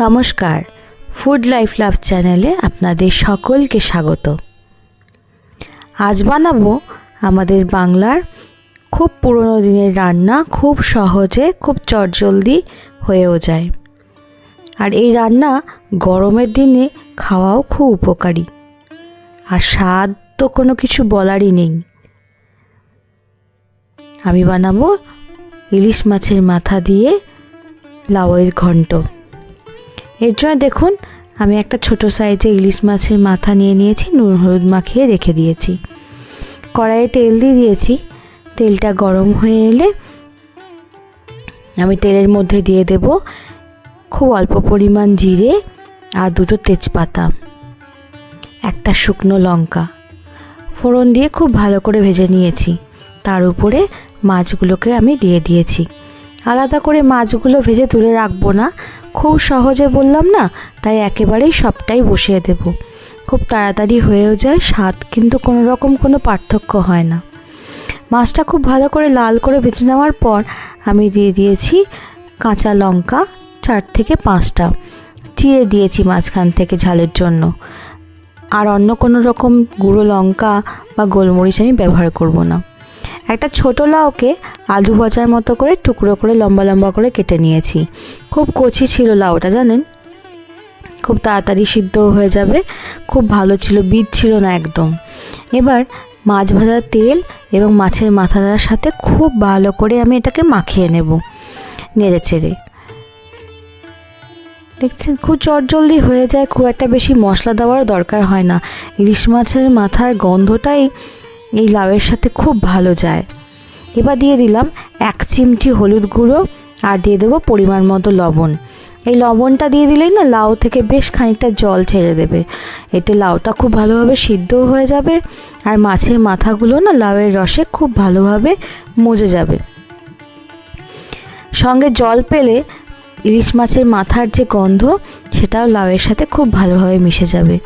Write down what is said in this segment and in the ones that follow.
নমস্কার। Food life love চ্যানেলে আপনাদের সকলকে স্বাগত। আজ বানাবো আমাদের বাংলার খুব পুরনো দিনের রান্না, খুব সহজে, খুব চটজলদি হয়েও যায়। আর এই রান্না গরমের দিনে খাওয়াও খুব উপকারী। আর স্বাদ তো কোনো কিছু বলারই নেই। আমি বানাবো ইলিশ মাছের মাথা দিয়ে লাউয়ের ঘন্ট। এর জন্য দেখুন, আমি একটা ছোট সাইজে ইলিশ মাছের মাথা নিয়ে নিয়েছি, নুন হলুদ মাখিয়ে রেখে দিয়েছি। কড়াইয়ে তেল দিয়ে দিয়েছি। তেলটা গরম হয়ে এলে আমি তেলের মধ্যে দিয়ে দেব খুব অল্প পরিমাণ জিরে আর দুটো তেজপাতা, একটা শুকনো লঙ্কা। ফোড়ন দিয়ে খুব ভালো করে ভেজে নিয়েছি। তার উপরে মাছগুলোকে আমি দিয়ে দিয়েছি। আলাদা করে মাছগুলো ভেজে তুলে রাখব না। খুব সহজে বললাম না, তাই একেবারেই সবটাই বসিয়ে দেব। খুব তাড়াতাড়ি হয়েও যায়, স্বাদ কিন্তু কোনো রকম কোনো পার্থক্য হয় না। মাছটা খুব ভালো করে লাল করে ভেজে নেওয়ার পর আমি দিয়ে দিয়েছি কাঁচা লঙ্কা, চার থেকে পাঁচটা। চিড়ে দিয়েছি মাঝখান থেকে ঝালের জন্য। আর অন্য কোনো রকম গুঁড়ো লঙ্কা বা গোলমরিচ আমি ব্যবহার করব না। একটা ছোটো লাউকে আলু ভাজার মতো করে টুকরো করে, লম্বা লম্বা করে কেটে নিয়েছি। খুব কচি ছিল লাউটা, জানেন? খুব তাড়াতাড়ি সিদ্ধ হয়ে যাবে। খুব ভালো ছিল, বীজ ছিল না একদম। এবার মাছ ভাজার তেল এবং মাছের মাথাটার সাথে খুব ভালো করে আমি এটাকে মাখিয়ে নেব, নেড়ে চেড়ে। দেখছেন? খুব চটজলদি হয়ে যায়, খুব একটা বেশি মশলা দেওয়ার দরকার হয় না। ইলিশ মাছের মাথার গন্ধটাই এই লাউয়ের সাথে খুব ভালো যায়। এবার দিয়ে দিলাম এক চিমটি হলুদ গুঁড়ো আর দিয়ে দেবো পরিমাণ মতো লবণ। এই লবণটা দিয়ে দিলেই না লাউ থেকে বেশ খানিকটা জল ছেড়ে দেবে। এতে লাউটা খুব ভালোভাবে সিদ্ধও হয়ে যাবে আর মাছের মাথাগুলো না লাউয়ের রসে খুব ভালোভাবে মজে যাবে। সঙ্গে জল পেলে ইলিশ মাছের মাথার যে গন্ধ, সেটাও লাউয়ের সাথে খুব ভালোভাবে মিশে যাবে।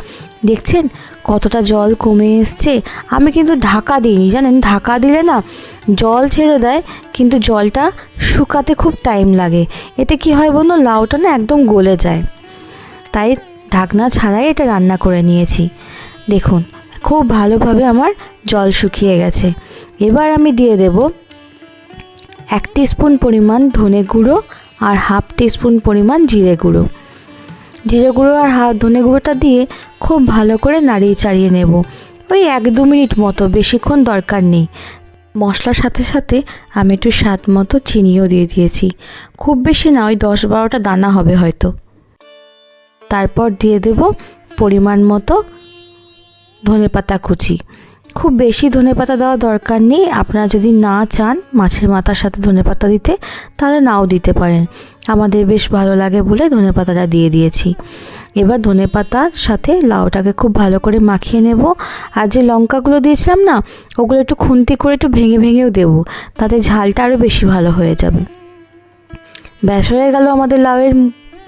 দেখছেন? কতটা জল কমে এসছে। আমি কিন্তু ঢাকা দিইনি, জানেন? ঢাকা দিলে না জল ছেড়ে দেয়, কিন্তু জলটা শুকাতে খুব টাইম লাগে। এতে কি হয় বলুন, লাউটা না একদম গলে যায়। তাই ঢাকনা ছাড়াই এটা রান্না করে নিয়েছি। দেখুন, খুব ভালোভাবে আমার জল শুকিয়ে গেছে। এবার আমি দিয়ে দেব এক স্পুন পরিমাণ ধনে গুঁড়ো আর হাফ টিস্পুন পরিমাণ জিরে গুঁড়ো। জিরে গুঁড়ো আর হাত ধনে গুঁড়োটা দিয়ে খুব ভালো করে নাড়িয়ে চাড়িয়ে নেব। ওই এক দু মিনিট মতো, বেশিক্ষণ দরকার নেই। মশলার সাথে সাথে আমি একটু স্বাদ মতো চিনিও দিয়ে দিয়েছি। খুব বেশি না, ওই দশ বারোটা দানা হবে হয়তো। তারপর দিয়ে দেব পরিমাণ মতো ধনে পাতা কুচি। খুব বেশি ধনে পাতা দেওয়া দরকার নেই। আপনারা যদি না চান মাছের মাথার সাথে ধনে পাতা দিতে, তাহলে নাও দিতে পারেন। আমাদের বেশ ভালো লাগে বলে ধনে পাতাটা দিয়ে দিয়েছি। এবার ধনে পাতার সাথে লাউটাকে খুব ভালো করে মাখিয়ে নেব। আর যে লঙ্কাগুলো দিয়েছিলাম না, ওগুলো একটু খুন্তি করে একটু ভেঙে ভেঙেও দেবো। তাতে ঝালটা আরও বেশি ভালো হয়ে যাবে। ব্যাস, হয়ে গেল আমাদের লাউয়ের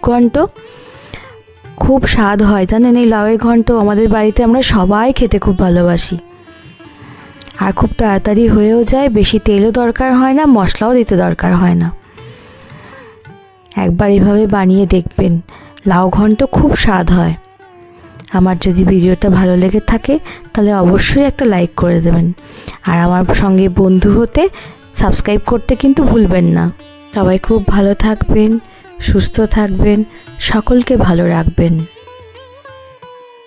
ঘন্ট। খুব স্বাদ হয়, জানেন এই লাউয়ের ঘন্ট? আমাদের বাড়িতে আমরা সবাই খেতে খুব ভালোবাসি। আর খুব তাড়াতাড়ি হয়েও যায়, বেশি তেলও দরকার হয় না, মশলাও দিতে দরকার হয় না। একবার এভাবে বানিয়ে দেখবেন, লাউ ঘন্ট খুব স্বাদ হয়। আমার যদি ভিডিওটা ভালো লেগে থাকে, তাহলে অবশ্যই একটা লাইক করে দেবেন। আর আমার সঙ্গে বন্ধু হতে সাবস্ক্রাইব করতে কিন্তু ভুলবেন না। সবাই খুব ভালো থাকবেন, সুস্থ থাকবেন, সকলকে ভালো রাখবেন।